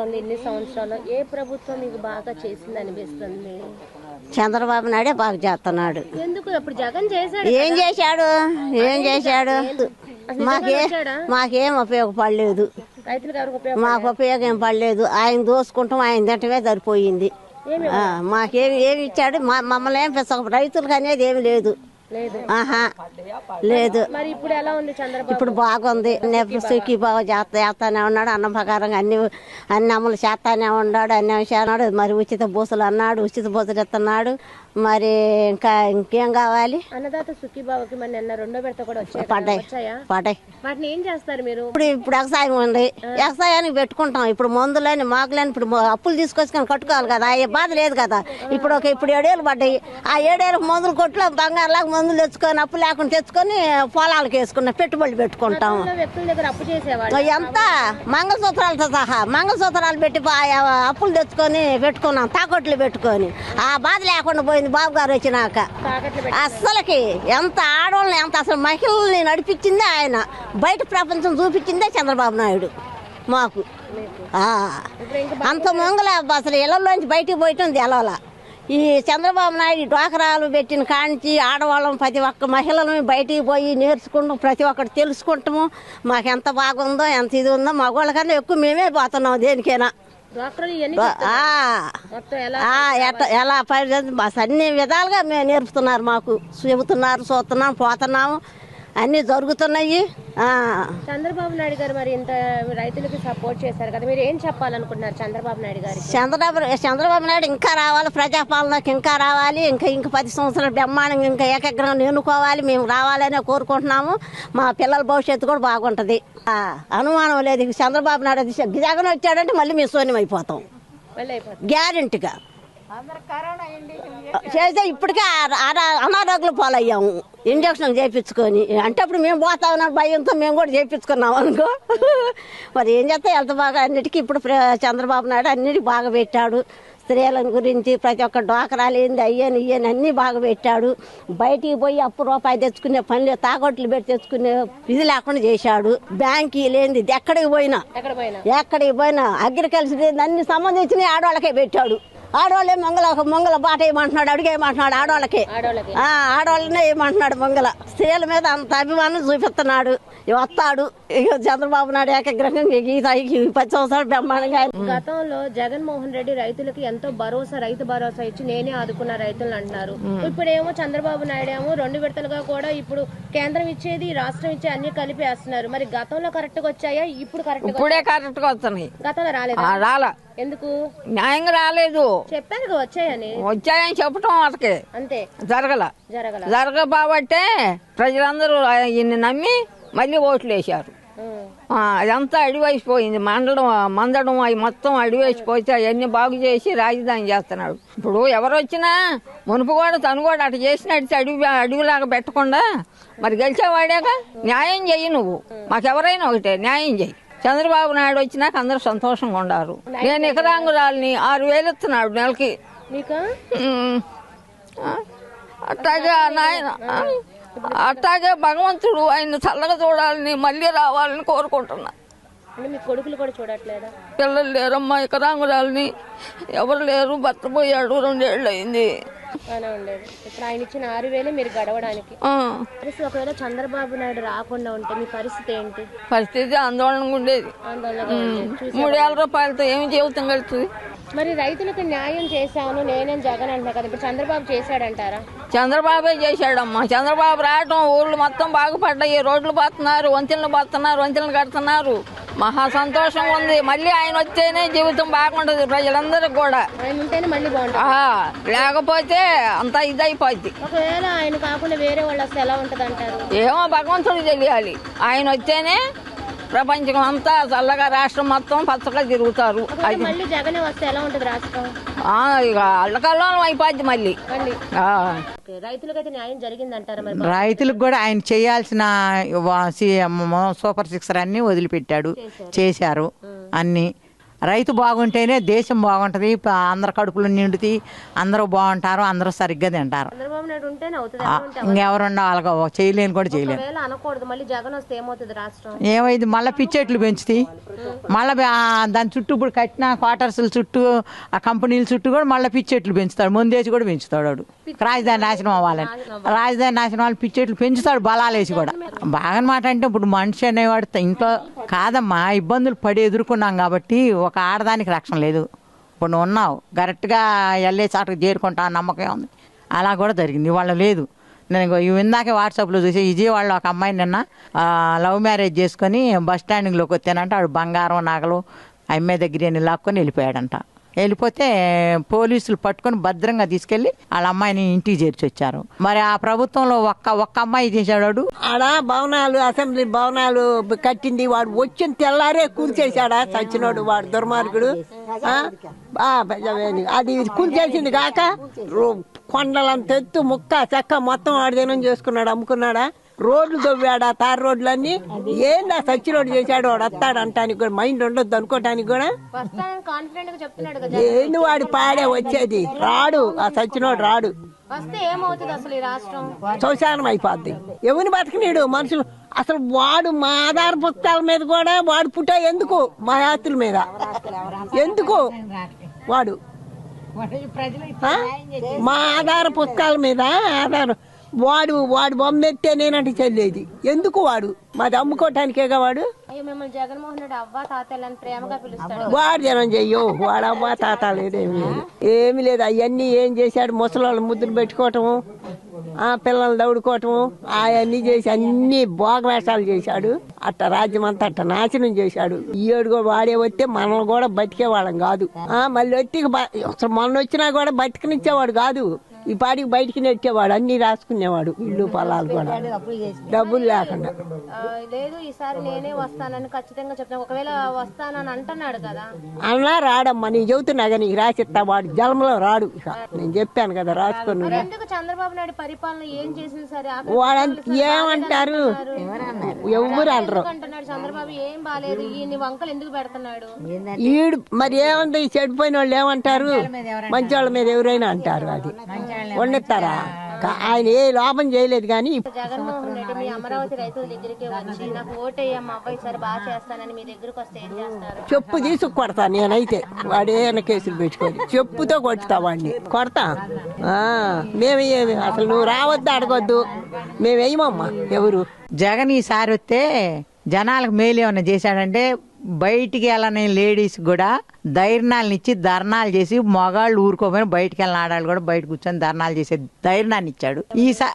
అనిపిస్తోంది ఇన్ని సంవత్సరాలు. ఏ ప్రభుత్వం మీకు బాగా చేసింది అనిపిస్తుంది? చంద్రబాబు నాయుడే బాగా చేస్తున్నాడు. ఎందుకు? అప్పుడు జగన్ చేశాడు ఏం చేశాడు? ఏం చేశాడు? మాకే మాకేం ఉపయోగపడలేదు. మాకు ఉపయోగం పడలేదు. ఆయన దోసుకుంటాం ఆయన తింటమే సరిపోయింది. ఏమి ఆ, మాకేం ఏమి ఇచ్చాడు? మమ్మల్ని ఏం పెద్ద రైతులకు అనేది ఏమి లేదు. ఆహా లేదు. మరి ఇప్పుడు ఎలా ఉంది చంద్రబాబు? ఇప్పుడు బాగుంది. బాగా చేస్తా చేస్తానే ఉన్నాడు అన్నం ప్రకారంగా అన్ని అన్ని అమలు చేస్తానే ఉన్నాడు అన్ని చేస్తున్నాడు మరి ఉచిత బూసలు అన్నాడు ఉచిత బూసలు ఇస్తున్నాడు మరి ఇంకా ఇంకేం కావాలి? అన్నదాత సుఖీబాబుకి మరి నిన్న రెండో విడత కూడా వచ్చాయి? పడ్డాయి. పడ్డాయి. వాటిని ఏం చేస్తారు మీరు? ఇప్పుడు ఇప్పుడు వ్యవసాయం ఉంది. వ్యవసాయానికి పెట్టుకుంటాం. ఇప్పుడు మందులని మాకులని ఇప్పుడు అప్పులు తీసుకొచ్చుకొని కట్టుకోవాలి కదా. ఏ బాధ లేదు కదా. ఇప్పుడు ఒక ఇప్పుడు ఏడేళ్ళు పడ్డాయి. ఆ ఏడేళ్ళకి మందులు కొట్లో బంగారులాగా మందులు తెచ్చుకొని అప్పు లేకుండా తెచ్చుకొని పొలాలకు వేసుకున్నాం. పెట్టుబడులు పెట్టుకుంటాం. గతంలో వ్యక్తుల దగ్గర అప్పు చేసేవాళ్ళు ఎంత? మంగళసూత్రాలతో సహా. మంగళసూత్రాలు పెట్టి అప్పులు తెచ్చుకొని పెట్టుకున్నాం. తాకట్లు పెట్టుకొని. ఆ బాధ లేకుండా పోయింది బాబు గారు వచ్చినాక. అస్సలకి ఎంత ఆడవాళ్ళని ఎంత అసలు మహిళల్ని నడిపించిందే ఆయన. బయట ప్రపంచం చూపించిందే చంద్రబాబు నాయుడు మాకు. ఆ. అంత మొంగల అసలు ఇళ్ళలోంచి బయటికి పోయటం తెలవాల ఈ చంద్రబాబు నాయుడు ఈ డ్వాకరాలు పెట్టిన కాంచి ఆడవాళ్ళం ప్రతి ఒక్క మహిళలు బయటికి పోయి నేర్చుకుంటాం ప్రతి ఒక్కటి తెలుసుకుంటాము. మాకు ఎంత బాగుందో ఎంత ఇది ఉందో మగవాళ్ళకన్నా ఎక్కువ మేమే పోతున్నాం దేనికైనా. ఎలా పరిస్థితి బస్ అన్ని విధాలుగా మేము నేర్పుతున్నారు మాకు. చెబుతున్నారు చూస్తున్నాం పోతున్నాము. అన్నీ జరుగుతున్నాయి. చంద్రబాబు నాయుడు గారు మరి ఇంత రైతులకి సపోర్ట్ చేశారు కదా మీరు ఏం చెప్పాలనుకుంటున్నారు చంద్రబాబు నాయుడు గారికి చంద్రబాబు చంద్రబాబు నాయుడు ఇంకా రావాలి ప్రజాపాలనకి ఇంకా రావాలి ఇంకా ఇంకా పది సంవత్సరాలు బ్రహ్మాండంగా ఇంకా ఏకగ్రహం ఎన్నుకోవాలి మేము రావాలనే కోరుకుంటున్నాము మా పిల్లల భవిష్యత్తు కూడా బాగుంటుంది అనుమానం లేదు చంద్రబాబు నాయుడు జగన్ వచ్చాడంటే మళ్ళీ మేము శూన్యం అయిపోతాం గ్యారెంటీగా చేస్తే ఇప్పటికే అనారోగ్యం పాలయ్యాము ఇంజక్షన్ చేయించుకొని అంటే అప్పుడు మేము పోతా ఉన్నాం భయంతో మేము కూడా చేయించుకున్నాం అనుకో. మరి ఏం చేస్తే ఎంత బాగా అన్నిటికీ ఇప్పుడు చంద్రబాబు నాయుడు అన్నిటికీ బాగా పెట్టాడు. స్త్రీల గురించి ప్రతి ఒక్క డోకరాలు ఏంది అయ్యని ఇయ్యని అన్నీ బాగా పెట్టాడు. బయటికి పోయి అప్పు రూపాయి తెచ్చుకునే పనులు తాగొట్లు పెట్టి తెచ్చుకునే ఇది లేకుండా చేశాడు. బ్యాంకీ లేనిది ఇది ఎక్కడికి పోయినా. ఎక్కడ పోయినా? ఎక్కడికి పోయినా? అగ్రికల్చర్ అన్ని సంబంధించిన ఆడవాళ్ళకే పెట్టాడు. ఆడవాళ్ళే మంగళ మంగళ బాట ఏమంటున్నాడు అడిగే ఏమంటున్నాడు ఆడవాళ్ళకే. ఆడవాళ్ళనే ఏమంటున్నాడు మంగళ. స్త్రీల మీద అంత అభిమానం చూపిస్తున్నాడు. వస్తాడు. ఇక చంద్రబాబు నాయుడు ఏకగ్రహంగా ఈ పది సంవత్సరాలు బ్రహ్మాండంగా గతంలో జగన్మోహన్ రెడ్డి రైతులకి ఎంతో భరోసా రైతు భరోసా ఇచ్చి నేనే ఆదుకున్న రైతులను అంటున్నారు. ఇప్పుడేమో చంద్రబాబు నాయుడు ఏమో రెండు విడతలుగా కూడా ఇప్పుడు కేంద్రం ఇచ్చేది రాష్ట్రం ఇచ్చే అన్ని కలిపి వేస్తున్నారు. మరి గతంలో కరెక్ట్గా వచ్చాయా? ఇప్పుడు కరెక్ట్ ఇప్పుడే కరెక్ట్గా వస్తున్నాయి. గతంలో రాలేదా? రాలా. ఎందుకు? న్యాయంగా రాలేదు. చెప్పాను వచ్చాయని. వచ్చాయని చెప్పటం వాళ్ళకి. అంతే. జరగల. జరగల. జరగబాబట్టే ప్రజలందరూ ఈయన్ని నమ్మి మళ్ళీ ఓట్లు వేశారు. అదంతా అడివైసిపోయింది. మండలం మందడం అవి మొత్తం అడివేసిపోతే అవన్నీ బాగు చేసి రాజధాని చేస్తున్నాడు. ఇప్పుడు ఎవరు వచ్చినా మునుపు కూడా తను కూడా అటు చేసినట్టు అడవి అడవిలాగా పెట్టకుండా మరి గెలిచేవాడేగా? న్యాయం చెయ్యి నువ్వు. మాకెవరైనా ఒకటే న్యాయం చెయ్యి. చంద్రబాబు నాయుడు వచ్చినాక అందరూ సంతోషంగా ఉండారు. నేను ఇకరాంగురాలని ఆరు వేలు ఇస్తున్నాడు నెలకి. ఆ నాయన ఆ, అట్టాగే భగవంతుడు ఆయన చల్లగా చూడాలని మళ్ళీ రావాలని కోరుకుంటున్నా. కొడుకులు కూడా చూడట్లేదా? పిల్లలు లేరమ్మా ఇకరాంగురాలని ఎవరు లేరు భర్త పోయాడు రెండేళ్ళు అయింది ఇప్పుడు ఆయన ఇచ్చిన ఆరు వేలే మీరు గడవడానికి. పరిస్థితి ఒకవేళ చంద్రబాబు నాయుడు రాకుండా ఉంటే మీ పరిస్థితి ఏంటి? పరిస్థితి ఆందోళనగా ఉండేది. చూసి- మూడేళ్ళ రూపాయలతో ఏమి జీవితం గడుస్తుంది మరి రైతులకు న్యాయం చేశాను నేనేం జగన్ అంటున్నా కదా? ఇప్పుడు చంద్రబాబు చేశాడంటారా? చంద్రబాబే చేశాడమ్మా. చంద్రబాబు రావటం ఊళ్ళు మొత్తం బాగుపడ్డాయి. రోడ్లు పోతున్నారు వంతెనలు పోతున్నారు వంతెనలు కడుతున్నారు. మహా సంతోషం ఉంది. మళ్ళీ ఆయన వస్తేనే జీవితం బాగుంటుంది ప్రజలందరికి కూడా. ఆయన ఉంటేనే మళ్ళీ బాగుంటుంది. లేకపోతే అంతా ఇదైపోద్ది. ఒకవేళ ఆయన కాకుండా వేరే వాళ్ళు వస్తే ఎలా ఉంటది అంటారు ఏమో భగవంతుడు తెలియాలి. ఆయన వస్తేనే ప్రపంచం అంతా చల్లగా రాష్ట్రం మొత్తం పచ్చగా తిరుగుతారు. ఒకవేళ మళ్ళీ జగనే వస్తే ఎలా ఉంటది రాష్ట్రం? ఆ, ఇక అల్లకల్లోనం అయిపోద్ది మళ్ళీ. మళ్ళీ. ఆ. ఓకే, రైతులకైతే న్యాయం జరిగిందంటారా మరి రైతులకు కూడా ఆయన చేయాల్సిన వా- సీఎం సూపర్ సిక్సర్ అన్ని వదిలిపెట్టాడు. చేశారు. అన్ని. రైతు బాగుంటేనే దేశం బాగుంటుంది అందరి కడుపులు నిండుతాయి అందరూ బాగుంటారు అందరూ సరిగ్గా తింటారు. ఇంకెవరున్నా వాళ్ళగా చేయలేని కూడా చేయలేను ఏమైంది? మళ్ళీ పిచ్చెట్లు పెంచుతాయి మళ్ళీ దాని చుట్టూ ఇప్పుడు కట్టిన క్వార్టర్స్ చుట్టూ ఆ కంపెనీల చుట్టూ కూడా మళ్ళీ పిచ్చెట్లు పెంచుతాడు. ముందేసి కూడా పెంచుతాడు వాడు. రాజధాని నాశనం అవ్వాలని. రాజధాని నాశనం అవ్వాలి పిచ్చెట్లు పెంచుతాడు బలాలేసి కూడా. బాగా అంటే ఇప్పుడు మనిషి అనేవాడు ఇంట్లో కాదమ్మా ఇబ్బందులు పడి ఎదుర్కొన్నాం కాబట్టి ఒక ఆడదానికి రక్షణ లేదు. ఇప్పుడు నువ్వు ఉన్నావు. కరెక్ట్గా వెళ్ళే చాటుకు చేరుకుంటా నమ్మకం ఉంది. అలా కూడా జరిగింది. ఇవాళ లేదు. నేను ఇందాకే వాట్సాప్లో చూసి విజయవాడలో ఒక అమ్మాయి నిన్న లవ్ మ్యారేజ్ చేసుకొని బస్ స్టాండింగ్లోకి వచ్చానంటే ఆడు బంగారం నగలు అమ్మాయి దగ్గర లాక్కొని వెళ్ళిపోయాడంట. వెళ్ళిపోతే పోలీసులు పట్టుకొని భద్రంగా తీసుకెళ్ళి వాళ్ళ అమ్మాయిని ఇంటికి చేర్చి వచ్చారు మరి ఆ ప్రభుత్వంలో ఒక్క ఒక్క అమ్మాయి చేశాడు ఆడ భవనాలు అసెంబ్లీ భవనాలు కట్టింది. వాడు వచ్చిన తెల్లారే కూల్చేశాడా చచ్చినోడు వాడు దుర్మార్గుడు? అది కూల్చేసింది కాక కొండలంత ఎత్తు ముక్క చెక్క మొత్తం వాడు దినం చేసుకున్నాడు అమ్ముకున్నాడా? రోడ్లు దొవ్వాడా తార్ రోడ్లన్నీ? ఏందా సచ్చినోడు చేశాడు వాడు వస్తాడు అంటానికి కూడా మైండ్ ఉండొద్దు అనుకోవటానికి కూడా? వస్తానని కాన్ఫిడెంట్గా చెప్తున్నాడు కదా ఏంది వాడి పాడే వచ్చేది? రాడు ఆ సచ్చినోడు రాడు. వస్తే ఏమవుతుంది అసలు ఈ రాష్ట్రం? శ్మశానం అయిపోద్ది. ఎవరిని బతకనీడు? మనుషులు అసలు వాడు మా ఆధార పుస్తకాల మీద కూడా వాడు పుట్ట ఎందుకు? మా యాత్రుల మీద. ఎందుకు? వాడు. ఆ? మా ఆధార పుస్తకాల మీద ఆధార. వాడు వాడు బొమ్మ ఎత్తే నేనంటే చెల్లేది. ఎందుకు వాడు? మాది అమ్ముకోవటానికేగా వాడు? అవ్వ వాడు జనం చెయ్యో వాడవ్వ తాత లేదేమి లేదు. ఏమి లేదు అవన్నీ ఏం చేశాడు? ముసలోళ్ళు ముద్దులు పెట్టుకోవటము ఆ పిల్లలు దౌడుకోవటము అవన్నీ చేసి అన్ని భోగవేషాలు చేశాడు. అట్ట రాజ్యం అంతా అట్ట నాశనం చేశాడు. ఈ ఏడు కూడా వాడే వస్తే మనల్ని కూడా బతికే వాళ్ళం కాదు. ఆ మళ్ళీ వచ్చి మొన్న వచ్చినా కూడా బతికనిచ్చేవాడు కాదు. ఈ పాటికి బయటికి నెట్టేవాడు అన్ని రాసుకునేవాడు ఇల్లు పొలాలు కూడా. డబ్బులు లేకుండా. లేదు ఈసారి నేనే వస్తానని ఖచ్చితంగా చెప్తాను ఒకవేళ వస్తానని అంటున్నాడు కదా. అన్నా రాడమ్మా నేను చెబుతున్నా కానీ నీకు రాసిస్తా వాడు జలంలో రాడు ఇక. నేను చెప్పాను కదా రాసుకొని ఎందుకు చంద్రబాబు నాయుడు పరిపాలన ఏం చేసింది సరే? వాడంత ఏమంటారు? ఎవరు అనరు. అంటున్నాడు చంద్రబాబు ఏం బాలేదు. ఈ వంకలు ఎందుకు పెడుతున్నాడు? ఈడు మరి ఏమంటే ఈ చెడిపోయిన వాళ్ళు ఏమంటారు? మంచి వాళ్ళ మీద ఎవరైనా అంటారు అది. వండిస్తారా? కా- ఆయన ఏ లోపం చేయలేదు కానీ జగన్మోహన్ రెడ్డి మీ అమరావతి రైతుల దగ్గరికి వచ్చి నాకు ఓటేయమ్మ అబ్బాయి సరే బాగా చేస్తానని మీ దగ్గరకు వస్తే ఏం చేస్తారు? చెప్పు తీసుకు కొడతా నేనైతే. వాడేమైనా కేసులు పెట్టుకొని చెప్పుతో కొట్టుతా వాడిని. కొడతా? ఆ, మేము ఏమి అసలు నువ్వు రావద్దు అడగొద్దు. మేము వేయమమ్మా ఎవరు? జగన్ ఈసారి వస్తే జనాలకు మేలు ఏమన్నా చేశాడంటే బయటికి వెళ్ళని లేడీస్ కూడా ధైర్యాలను ఇచ్చి ధర్నాలు చేసి మగాళ్ళు ఊరుకోపోయిన బయటికి వెళ్ళిన ఆడాళ్ళు కూడా బయట కూర్చొని ధర్నాలు చేసే ధైర్యాన్ని ఇచ్చాడు ఈసా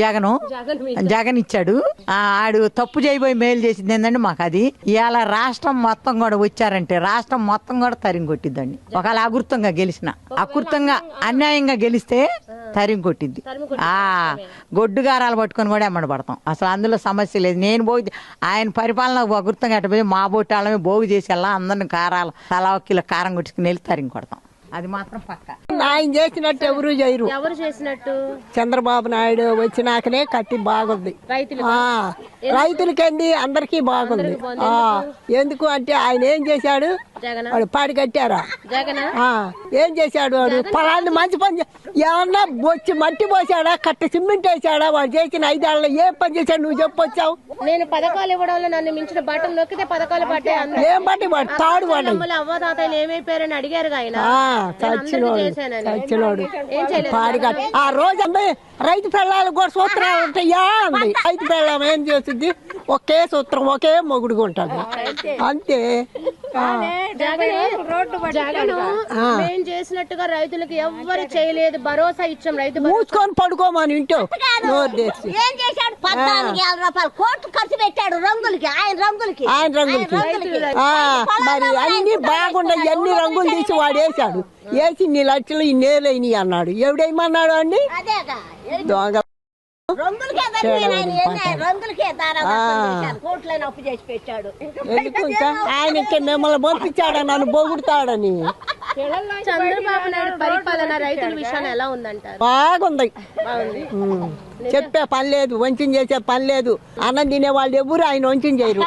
జగను జగన్ ఇచ్చాడు ఆడు తప్పు చేయబోయి మేలు చేసింది ఏంటంటే మాకు అది. ఇవాళ రాష్ట్రం మొత్తం కూడా వచ్చారంటే రాష్ట్రం మొత్తం కూడా తరిం కొట్టిద్దండి ఒకవేళ అకృతంగా గెలిచిన అకృతంగా అన్యాయంగా గెలిస్తే తరిం కొట్టిద్ది ఆ గొడ్డుగారాలు పట్టుకొని కూడా ఎమ్మడి పడతాం. అసలు అందులో సమస్య లేదు. నేను పోగి ఆయన పరిపాలన అకృతంగా అట్టపోయి మా బొట్టాలమే బోగు చేసి వెళ్ళా. అందరిని కారాలు తలా కిలో కారం కొట్టుకుని వెళ్ళి తరిం కొడతాం అది మాత్రం పక్క. ఆయన చేసినట్టు ఎవరు చేయరు. ఎవరు చేసినట్టు? చంద్రబాబు నాయుడు వచ్చినాకనే కత్తి బాగుంది. ఆ, రైతులకండి అందరికీ బాగుంది. ఆ, ఎందుకు? అంటే ఆయన ఏం చేశాడు? జగన్? వాడు పాడి కట్టారా? జగన్? ఆ, ఏం చేశాడు వాడు? పొలాన్ని మంచి పని చే- ఏమన్నా బొచ్చి మట్టి పోసాడా? కట్ట సిమెంట్ వేసాడా? వాడు చేసిన ఐదేళ్ళలో ఏం పని చేశాడు? నువ్వు చెప్పొచ్చావు. నేను పథకాలు ఇవ్వడంలో నన్ను మించిన బటన్ నొక్కితే పథకాలు పట్టే అందరూ. ఏం బట్టి వాడు? తాడు వాడు. అమ్మలు అవ్వ తాతయ్యలు ఏమైపోయారని అడిగారు ఆయన. ఆ, అందరికీ చచ్చినోడు చేశానని. చచ్చినోడు ఏం చేయలేదు పాడి కట్ట ఆ రోజు అందే రైతు పిల్లలు కూడా సూత్రాలు ఉంటాయా అంది. రైతు పిల్లం ఏం చేస్తుంది ఒకే సూత్రం ఒకే మొగుడుగా ఉంటుంది అంతే. మేం చేసినట్టుగా రైతులకు ఎవ్వరు చేయలేదు. భరోసా ఇచ్చాం రైతు. మూసుకొని పడుకోమని ఇంటో ఏం చేశాడు? పద్నాలుగు వేల రూపాయలు. కోట్లు ఖర్చు పెట్టాడు రంగులకి ఆయన రంగులకి. ఆయన రంగులకి. మరి అన్ని బాగుండయి అన్ని రంగులు తీసి వాడు వేసాడు వేసి ఇన్ని లక్షలు ఇన్ని వేలైనవి అన్నాడు. ఎవడేమన్నాడు అండి? అదేగా దొంగ. రంగులకే తగ్గిపోయిన ఆయన ఎన్ని రంగులకే దారా కోట్లైన అప్పు చేసి పెట్టాడు. ఎందుకు ఇంకా? ఆయన ఇంకా మిమ్మల్ని పంపించాడని నన్ను పొగుడుతాడని చంద్రబాబు నాయుడు పరిపాలన రైతుల విషయాన్ని ఎలా ఉందంటారు? బాగుంది. చెప్పే పని లేదు వంచన చేసే పని లేదు. అన్నం తినే వాళ్ళు ఎవరు? ఆయన వంచన చేయరు.